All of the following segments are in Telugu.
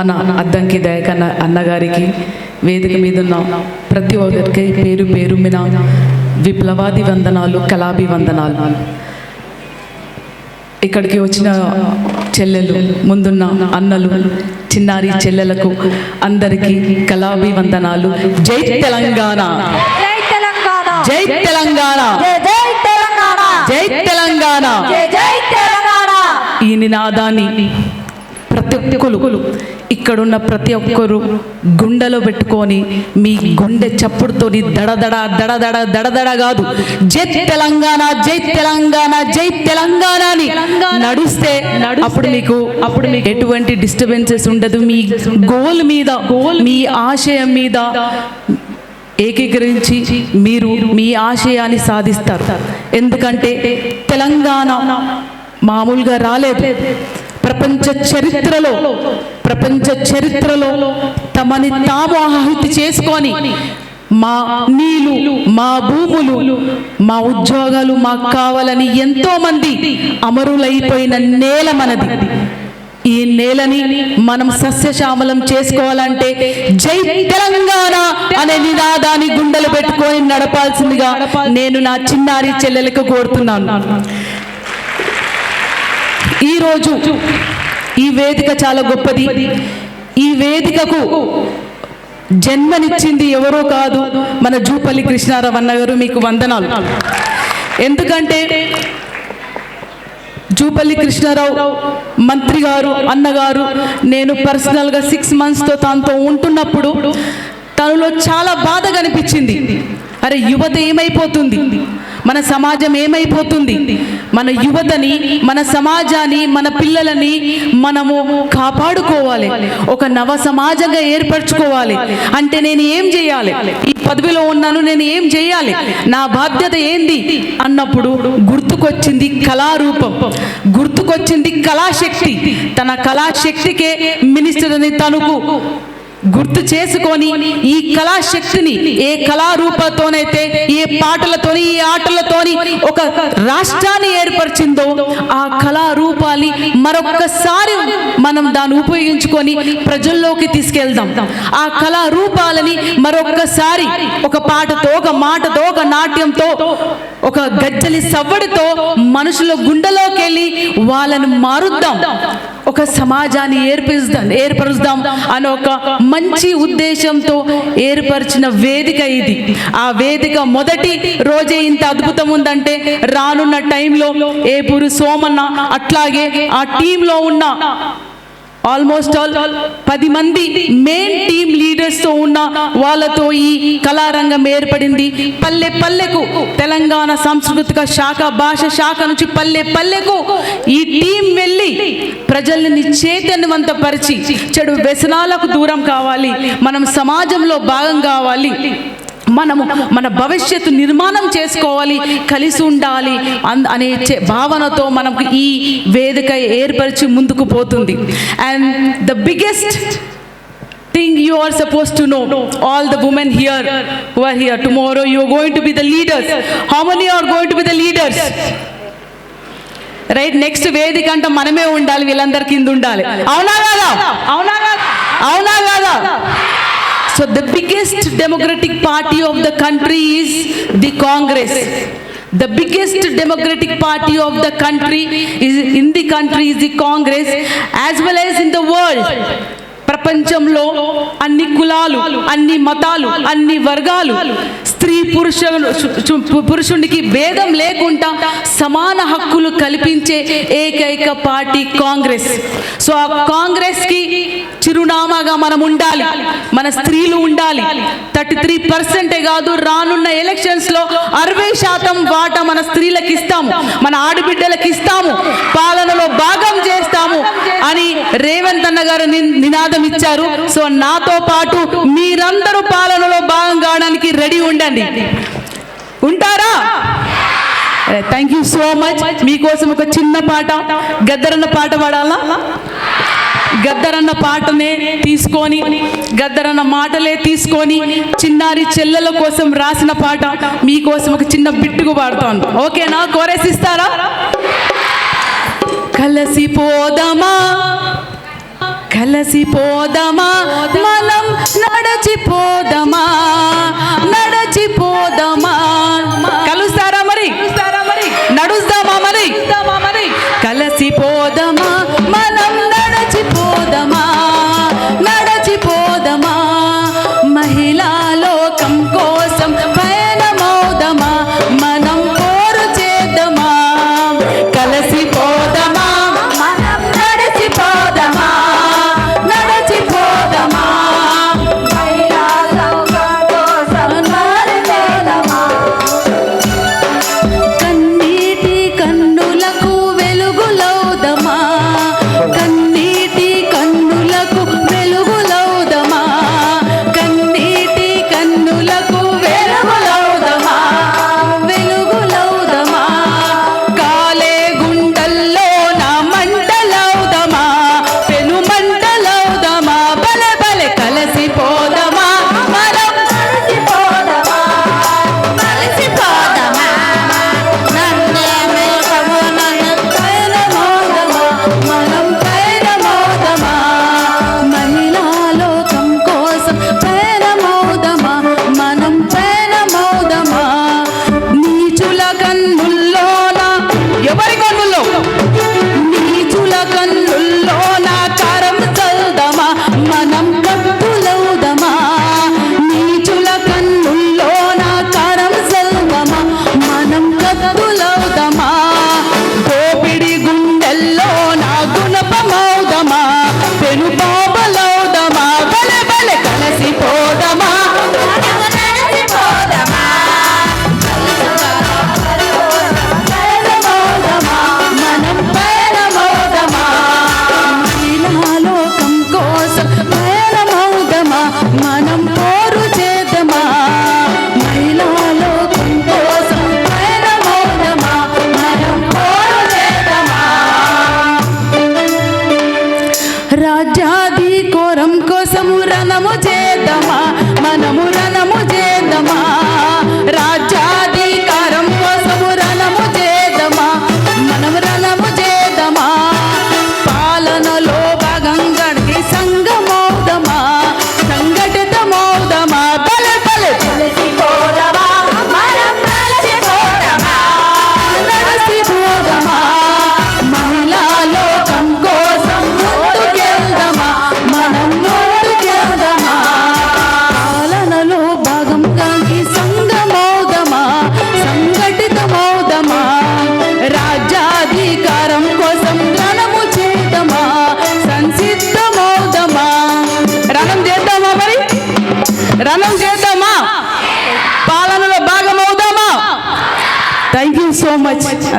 మన అద్దంకి దయకన్న అన్నగారికి వేదిక మీద ఉన్న ప్రతి ఒక్కరికి పేరు పేరు మీద విప్లవాది వందనాలు కళాభి వందనాలు. ఇక్కడికి వచ్చిన చెల్లెలు ముందున్న అన్నలు చిన్నారి చెల్లెలకు అందరికీ కళాభి వందనాలు. జై తెలంగాణ! జై తెలంగాణ! జై తెలంగాణ! ఈ నినాదాన్ని ప్రతి ఒక్కరు ఇక్కడున్న ప్రతి ఒక్కరు గుండెలో పెట్టుకొని మీ గుండె చప్పుడుతోని దడదడ దడదడ దడదడ కాదు. జై తెలంగాణ జై తెలంగాణ జై తెలంగాణ అని నడుస్తే అప్పుడు మీకు అప్పుడు మీకు ఎటువంటి డిస్టర్బెన్సెస్ ఉండదు. మీ గోల్ మీద గోల్ మీ ఆశయం మీద ఏకీకరించి మీరు మీ ఆశయాన్ని సాధిస్తారు. ఎందుకంటే తెలంగాణ మామూలుగా రాలేదు. ప్రపంచ చరిత్రలో ప్రపంచ చరిత్రలో తమని తాము ఆహుతి చేసుకొని మా నీళ్ళు మా భూములు మా ఉద్యోగాలు మాకు కావాలని ఎంతో మంది అమరులైపోయిన నేల మనది. ఈ నేలని మనం సస్యశ్యామలం చేసుకోవాలంటే జై తెలంగాణ అనే నినాదాన్ని గుండెలు పెట్టుకొని నడపాల్సిందిగా నేను నా చిన్నారి చెల్లెలకు కోరుతున్నాను. ఈరోజు ఈ వేదిక చాలా గొప్పది. ఈ వేదికకు జన్మనిచ్చింది ఎవరో కాదు మన జూపల్లి కృష్ణారావు అన్న గారు మీకు వందనాలు. ఎందుకంటే జూపల్లి కృష్ణారావు మంత్రి గారు అన్నగారు నేను పర్సనల్గా సిక్స్ మంత్స్తో తనతో ఉంటున్నప్పుడు తనలో చాలా బాధ కనిపించింది. అరే యువత ఏమైపోతుంది? మన సమాజం ఏమైపోతుంది? మన యువతని మన సమాజాన్ని మన పిల్లలని మనము కాపాడుకోవాలి. ఒక నవ సమాజంగా ఏర్పరచుకోవాలి. అంటే నేను ఏం చేయాలి? ఈ పదవిలో ఉన్నాను నేను ఏం చేయాలి? నా బాధ్యత ఏంది? అన్నప్పుడు గుర్తుకొచ్చింది కళారూపం. గుర్తుకొచ్చింది కళాశక్తి. తన కళాశక్తికే మినిస్టర్ అని తనుకు గుర్తు చేసుకొని ఈ కళాశక్తిని ఏ కళారూపతోనైతే ఏ పాటలతోని ఈ ఆటలతోని ఒక రాష్ట్రాన్ని ఏర్పరిచిందో ఆ కళారూపాన్ని మరొక్కసారి మనం దాన్ని ఉపయోగించుకొని ప్రజల్లోకి తీసుకెళ్దాం. ఆ కళారూపాలని మరొక్కసారి ఒక పాటతో ఒక మాటతో ఒక నాట్యంతో ఒక గజ్జలి సవ్వడితో మనుషుల గుండెలోకి వెళ్ళి వాళ్ళని మారుద్దాం. ఒక సమాజాన్ని ఏర్పిస్తాం ఏర్పరుస్తాం అనే ఒక మంచి ఉద్దేశంతో ఏర్పరిచిన వేదిక ఇది. ఆ వేదిక మొదటి రోజే ఇంత అద్భుతం ఉందంటే రానున్న టైంలో ఏపూరు సోమన్న అట్లాగే ఆ టీంలో ఉన్న ఆల్మోస్ట్ ఆల్ పది మంది మెయిన్ టీమ్ లీడర్స్తో ఉన్న వాళ్ళతో ఈ కళారంగం ఏర్పడింది. పల్లె పల్లెకు తెలంగాణ సాంస్కృతిక శాఖ భాష శాఖ నుంచి పల్లె పల్లెకు ఈ టీం వెళ్ళి ప్రజల్ని చైతన్యవంతపరిచి చెడు వ్యసనాలకు దూరం కావాలి. మనం సమాజంలో భాగం కావాలి. మనము మన భవిష్యత్తు నిర్మాణం చేసుకోవాలి కలిసి ఉండాలి అన్- భావనతో మనకు ఈ వేదిక ఏర్పరిచి ముందుకు పోతుంది and the biggest thing you are supposed to know all the women here who are here tomorrow you are going to be the leaders how many are going to be the leaders right next వేదిక అంటే మనమే ఉండాలి వీళ్ళందరి కింద ఉండాలి అవునా కాదా అవునా కాదా అవునా కాదా so the biggest democratic party of the country is the Congress the biggest democratic party of the country is in the country is the Congress as well as in the world ప్రపంచంలో అన్ని కులాలు అన్ని మతాలు అన్ని వర్గాలు స్త్రీ పురుష పురుషునికి భేదం లేకుండా సమాన హక్కులు కల్పించే ఏకైక పార్టీ కాంగ్రెస్. సో ఆ కాంగ్రెస్కి చిరునామాగా మనం ఉండాలి. మన స్త్రీలు ఉండాలి. థర్టీ త్రీ పర్సెంటే కాదు రానున్న ఎలక్షన్స్లో అరవై శాతం వాటా మన స్త్రీలకు ఇస్తాము మన ఆడబిడ్డలకు ఇస్తాము పాలనలో భాగం చేస్తాము. అని రేవంత్ అన్న గారు నినాదం ఇచ్చారు. సో నాతో పాటు మీరందరూ పాలనలో భాగం కావడానికి రెడీ ఉండండి. ఉంటారా? థ్యాంక్ యూ సో మచ్ మీకోసం ఒక చిన్న పాట. గద్దరన్న పాట పాడాలా? గద్దరన్న పాటనే తీసుకొని గద్దరన్న మాటలే తీసుకొని చిన్నారి చెల్లెల కోసం రాసిన పాట మీకోసం ఒక చిన్న బిట్టుకు పాడుతాను. ఓకేనా? కోరేసి ఇస్తారా కలసిపోదమా? కలసిపోదమా? మనం నడచిపోదమా? నడచిపోదమా?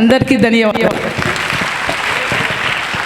అందరికీ ధన్యవాదాలు.